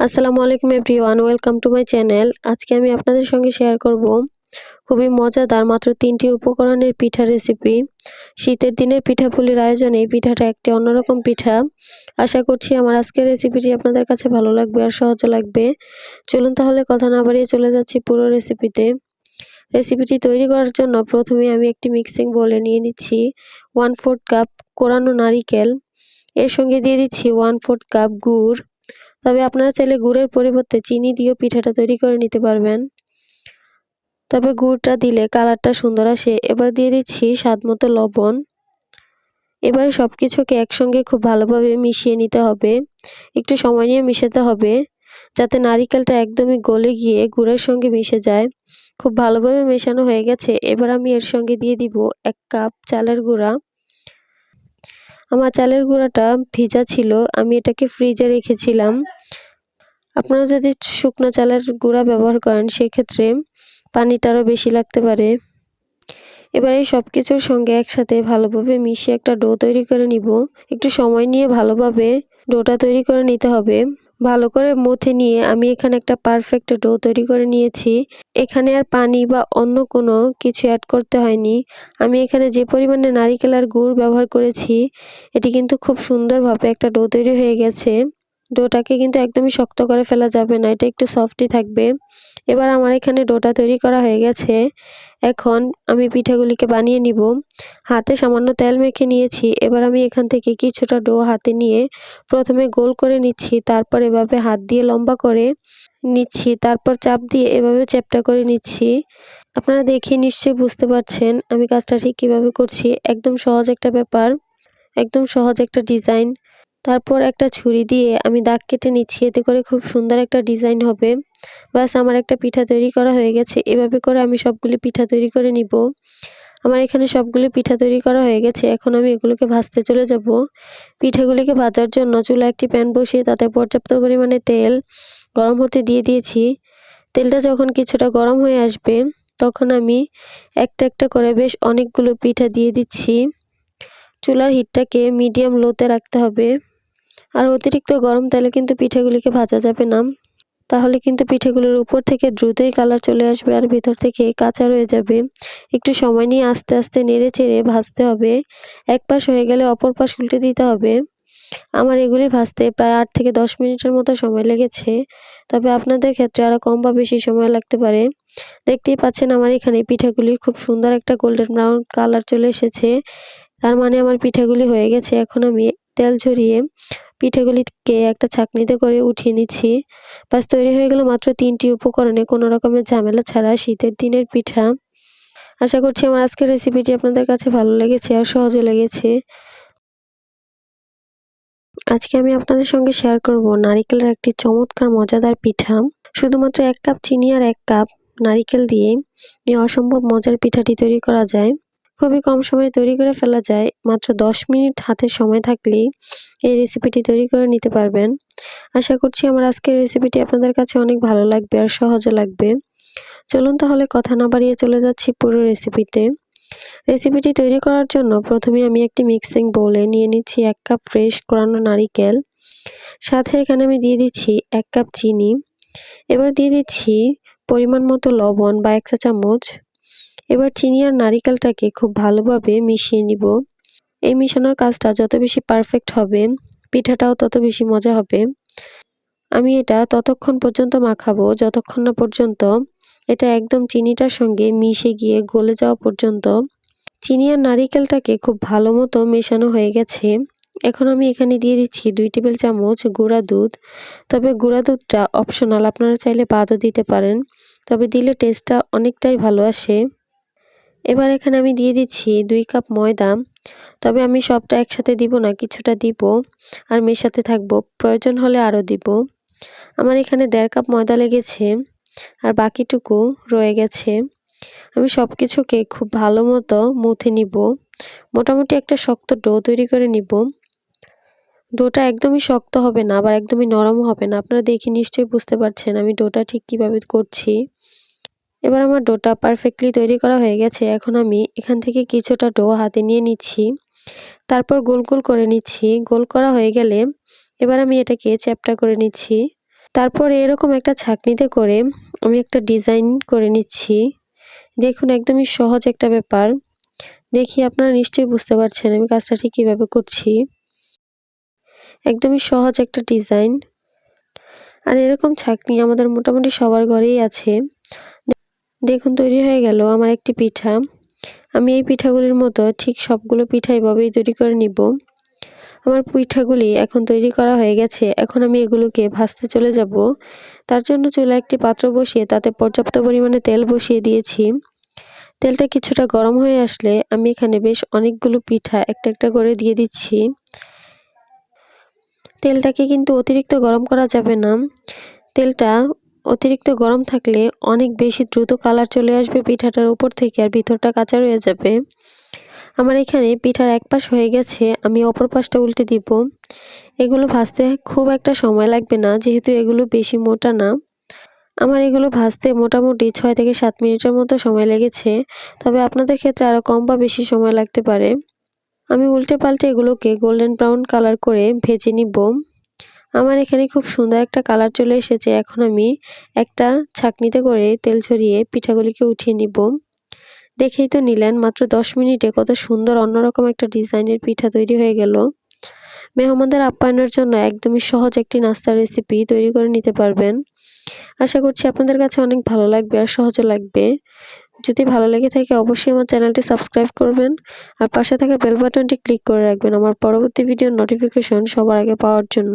আসসালামু আলাইকুম everyone, welcome to my channel. আজকে আমি আপনাদের সঙ্গে শেয়ার করব খুবই মজাদার মাত্র তিনটি উপকরণের পিঠা রেসিপি শীতের দিনের পিঠাপুলির আয়োজনে এই পিঠাটা একটি অন্যরকম পিঠা। আশা করছি আমার আজকের রেসিপিটি আপনাদের কাছে ভালো লাগবে আর সহজ লাগবে। চলুন তাহলে কথা না বাড়িয়ে চলে যাচ্ছি পুরো রেসিপিতে রেসিপিটি তৈরি করার জন্য প্রথমে আমি একটি মিক্সিং বলে নিয়ে নিচ্ছি ওয়ান ফোর্থ কাপ কোরানো নারিকেল। এর সঙ্গে দিয়ে দিচ্ছি ওয়ান ফোর্থ কাপ গুড়। তবে আপনারা চাইলে গুড়ের পরিবর্তে চিনি দিয়েও পিঠাটা তৈরি করে নিতে পারবেন। তবে গুড়টা দিলে কালারটা সুন্দর আসে। এবার দিয়ে দিচ্ছি স্বাদ মতো লবণ। এবার সব কিছুকে একসঙ্গে খুব ভালোভাবে মিশিয়ে নিতে হবে। একটু সময় নিয়ে মিশাতে হবে, যাতে নারিকেলটা একদমই গলে গিয়ে গুড়ের সঙ্গে মিশে যায়। খুব ভালোভাবে মেশানো হয়ে গেছে। এবার আমি এর সঙ্গে দিয়ে দিব এক কাপ চালের গুঁড়া। আমার চালের গুঁড়াটা ভিজা ছিল, আমি এটাকে ফ্রিজে রেখেছিলাম। আপনারা যদি শুকনো চালের গুঁড়া ব্যবহার করেন, সেক্ষেত্রে পানিটা আরও বেশি লাগতে পারে। এবারে সব কিছুর সঙ্গে একসাথে ভালোভাবে মিশিয়ে একটা ডো তৈরি করে নিব। একটু সময় নিয়ে ভালোভাবে ডোটা তৈরি করে নিতে হবে। ভালো করে মুথে নিয়ে আমি এখানে একটা পারফেক্ট ডো তৈরি করে নিয়েছি। এখানে আর পানি বা অন্য কোনো কিছু অ্যাড করতে হয়নি। আমি এখানে যে পরিমাণে নারিকেল আর গুড় ব্যবহার করেছি, এটি কিন্তু খুব সুন্দরভাবে একটা ডো তৈরি হয়ে গেছে। ডোটাকে কিন্তু একদমই শক্ত করে ফেলা যাবে না, এটা একটু সফটই থাকবে। এবার আমার এখানে ডোটা তৈরি করা হয়ে গেছে। এখন আমি পিঠাগুলিকে বানিয়ে নিব। হাতে সামান্য তেল মেখে নিয়েছি। এবার আমি এখান থেকে কিছুটা ডো হাতে নিয়ে প্রথমে গোল করে নিচ্ছি, তারপর এভাবে হাত দিয়ে লম্বা করে নিচ্ছি, তারপর চাপ দিয়ে এভাবে চ্যাপটা করে নিচ্ছি। আপনারা দেখে নিশ্চয়ই বুঝতে পারছেন আমি কাজটা ঠিক কীভাবে করছি। একদম সহজ একটা ব্যাপার, একদম সহজ একটা ডিজাইন। তারপর একটা ছুরি দিয়ে আমি দাগ কেটে নিচ্ছি, এতে করে খুব সুন্দর একটা ডিজাইন হবে। বাস আমার একটা পিঠা তৈরি করা হয়ে গেছে। এভাবে করে আমি সবগুলি পিঠা তৈরি করে নিব। আমার এখানে সবগুলি পিঠা তৈরি করা হয়ে গেছে। এখন আমি এগুলোকে ভাজতে চলে যাব। পিঠাগুলিকে ভাজার জন্য চুলা একটি প্যান বসিয়ে তাতে পর্যাপ্ত পরিমাণে তেল গরম হতে দিয়ে দিয়েছি। তেলটা যখন কিছুটা গরম হয়ে আসবে, তখন আমি একটা একটা করে বেশ অনেকগুলো পিঠা দিয়ে দিচ্ছি। চুলার হিটটাকে মিডিয়াম লোতে রাখতে হবে। আর অতিরিক্ত গরম তেলে কিন্তু পিঠেগুলিকে ভাজা যাবে না। তাহলে কিন্তু পিঠেগুলোর উপর থেকে দ্রুতই কালার চলে আসবে আর ভিতর থেকে কাঁচা রয়ে যাবে। একটু সময় নিয়ে আস্তে আস্তে নেড়ে চেড়ে ভাজতে হবে। এক পাশ হয়ে গেলে অপর পাশ উল্টে দিতে হবে। আমার এগুলি ভাজতে প্রায় আট থেকে দশ মিনিটের মতো সময় লেগেছে। তবে আপনাদের ক্ষেত্রে আরও কম বা বেশি সময় লাগতে পারে। দেখতেই পাচ্ছেন আমার এখানে পিঠাগুলি খুব সুন্দর একটা গোল্ডেন ব্রাউন কালার চলে এসেছে। তার মানে আমার পিঠাগুলি হয়ে গেছে। এখন আমি তেল ঝরিয়ে পিঠেগুলিকে একটা ছাকনিতে করে উঠিয়ে নিচ্ছি। বাস তৈরি হয়ে গেল মাত্র তিনটি উপকরণে। কোনো রকমের ঝামেলা ছাড়া শীতের দিনের পিঠা। আশা করছি আমার আজকের রেসিপিটি আপনাদের কাছে ভালো লেগেছে আর সহজে লেগেছে। আজকে আমি আপনাদের সঙ্গে শেয়ার করব নারিকেলের একটি চমৎকার, মজাদার পিঠা। শুধুমাত্র এক কাপ চিনি আর এক কাপ নারিকেল দিয়ে এই অসম্ভব মজার পিঠাটি তৈরি করা যায়। খুবই কম সময়ে তৈরি করে ফেলা যায়। মাত্র দশ মিনিট হাতে সময় থাকলেই এই রেসিপিটি তৈরি করে নিতে পারবেন। আশা করছি আমার আজকের রেসিপিটি আপনাদের কাছে অনেক ভালো লাগবে আর সহজে লাগবে। চলুন তাহলে কথা না বাড়িয়ে চলে যাচ্ছি পুরো রেসিপিতে রেসিপিটি তৈরি করার জন্য প্রথমে আমি একটি মিক্সিং বোলে নিয়ে নিচ্ছি এক কাপ ফ্রেশ করানো নারিকেল। সাথে এখানে আমি দিয়ে দিচ্ছি এক কাপ চিনি। এবার দিয়ে দিচ্ছি পরিমাণ মতো লবণ বা এক চা চামচ এবার চিনি আর নারিকেলটাকে খুব ভালোভাবে মিশিয়ে নিব। এই মিশানোর কাজটা যত বেশি পারফেক্ট হবে, পিঠাটাও তত বেশি মজা হবে। আমি এটা ততক্ষণ পর্যন্ত মাখাবো, যতক্ষণ না পর্যন্ত এটা একদম চিনিটার সঙ্গে মিশে গিয়ে গলে যাওয়া পর্যন্ত। চিনি আর নারিকেলটাকে খুব ভালো মতো মেশানো হয়ে গেছে। এখন আমি এখানে দিয়ে দিচ্ছি দুই টেবিল চামচ গুঁড়া দুধ। তবে গুঁড়া দুধটা অপশনাল, আপনারা চাইলে বাদও দিতে পারেন। তবে দিলে টেস্টটা অনেকটাই ভালো আসে। এবার এখানে আমি দিয়ে দিচ্ছি দুই কাপ ময়দা। তবে আমি সবটা একসাথে দিব না, কিছুটা দিব আর মেশাতে থাকব। প্রয়োজন হলে আরও দিব। আমার এখানে দেড় কাপ ময়দা লেগেছে আর বাকিটুকু রয়ে গেছে। আমি সব কিছুকে খুব ভালো মতো মুথে নিব। মোটামুটি একটা শক্ত ডো তৈরি করে নিব। ডোটা একদমই শক্ত হবে না, আবার একদমই নরম হবে না। আপনারা দেখে নিশ্চয়ই বুঝতে পারছেন আমি ডোটা ঠিক কীভাবে করছি। এবার আমার ডোটা পারফেক্টলি তৈরি করা হয়ে গেছে। এখন আমি এখান থেকে কিছুটা ডো হাতে নিয়ে নিচ্ছি। তারপর গোল গোল করে নিচ্ছি। গোল করা হয়ে গেলে এবার আমি এটাকে চ্যাপটা করে নিচ্ছি। তারপরে এরকম একটা ছাঁকনিতে করে আমি একটা ডিজাইন করে নিচ্ছি। দেখুন, একদমই সহজ একটা ব্যাপার। দেখি আপনারা নিশ্চয়ই বুঝতে পারছেন আমি কাজটা ঠিক কীভাবে করছি। একদমই সহজ একটা ডিজাইন। আর এরকম ছাকনি আমাদের মোটামুটি সবার ঘরেই আছে। দেখুন, তৈরি হয়ে গেল আমার একটি পিঠা। আমি এই পিঠাগুলির মতো ঠিক সবগুলো পিঠা এভাবেই তৈরি করে নিব। আমার পিঠাগুলি এখন তৈরি করা হয়ে গেছে। এখন আমি এগুলোকে ভাজতে চলে যাব। তার জন্য চুলা একটি পাত্র বসিয়ে তাতে পর্যাপ্ত পরিমাণে তেল বসিয়ে দিয়েছি। তেলটা কিছুটা গরম হয়ে আসলে আমি এখানে বেশ অনেকগুলো পিঠা একটা একটা করে দিয়ে দিচ্ছি। তেলটাকে কিন্তু অতিরিক্ত গরম করা যাবে না। তেলটা অতিরিক্ত গরম থাকলে অনেক বেশি দ্রুত কালার চলে আসবে পিঠাটার উপর থেকে আর ভিতরটা কাঁচা রয়ে যাবে। আমার এখানে পিঠার এক পাশ হয়ে গেছে, আমি অপর পাশটা উল্টে দিব। এগুলো ভাজতে খুব একটা সময় লাগবে না, যেহেতু এগুলো বেশি মোটা না। আমার এগুলো ভাজতে মোটামুটি ছয় থেকে সাত মিনিটের মতো সময় লেগেছে, তবে আপনাদের ক্ষেত্রে আরও কম বা বেশি সময় লাগতে পারে। আমি উল্টে পাল্টে এগুলোকে গোল্ডেন ব্রাউন কালার করে ভেজে নিব। আমার এখানে খুব সুন্দর একটা কালার চলে এসেছে। এখন আমি একটা ছাকনিতে করে তেল ছড়িয়ে পিঠাগুলিকে উঠিয়ে নিব। দেখেই তো নিলেন, মাত্র দশ মিনিটে কত সুন্দর অন্যরকম একটা ডিজাইনের পিঠা তৈরি হয়ে গেল। মেহমানদের আপ্যায়নের জন্য একদমই সহজ একটি নাস্তার রেসিপি তৈরি করে নিতে পারবেন। আশা করছি আপনাদের কাছে অনেক ভালো লাগবে আর সহজও লাগবে। যদি ভালো লেগে থাকে অবশ্যই আমার চ্যানেলটি সাবস্ক্রাইব করবেন আর পাশে থাকা বেল বাটনটি ক্লিক করে রাখবেন আমার পরবর্তী ভিডিওর নোটিফিকেশন সবার আগে পাওয়ার জন্য।